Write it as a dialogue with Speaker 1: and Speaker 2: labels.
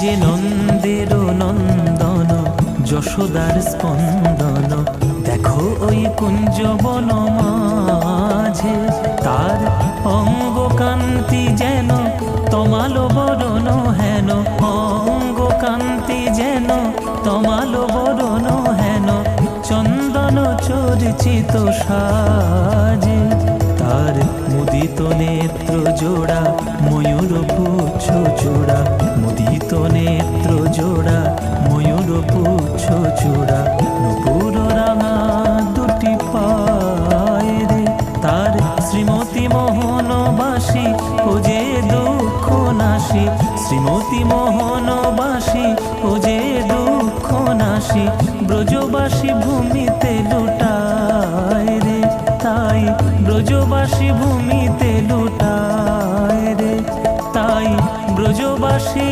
Speaker 1: যে নন্দের নন্দন, যশোদার স্পন্দন। দেখো ওই কুঞ্জবন মাঝে, তার অঙ্গ কান্তি যেন তমালো বরণ হেন। অঙ্গ কান্তি যেন তমালো বরণ হেন। চন্দন চর্চিত সাজে, তার মুদিত নেত্র জোড়া ময়ূর জোড়া নুপুর রাঙা দুটি পায় রে। তার শ্রীমতী মোহনবাসী, ও যে দুঃখ নাশি। শ্রীমতী মোহনবাসী, ও যে দুঃখ নাশি। ব্রজবাসী ভূমিতে লুটায় রে, তাই ব্রজবাসী ভূমিতে লুটায় রে, তাই ব্রজবাসী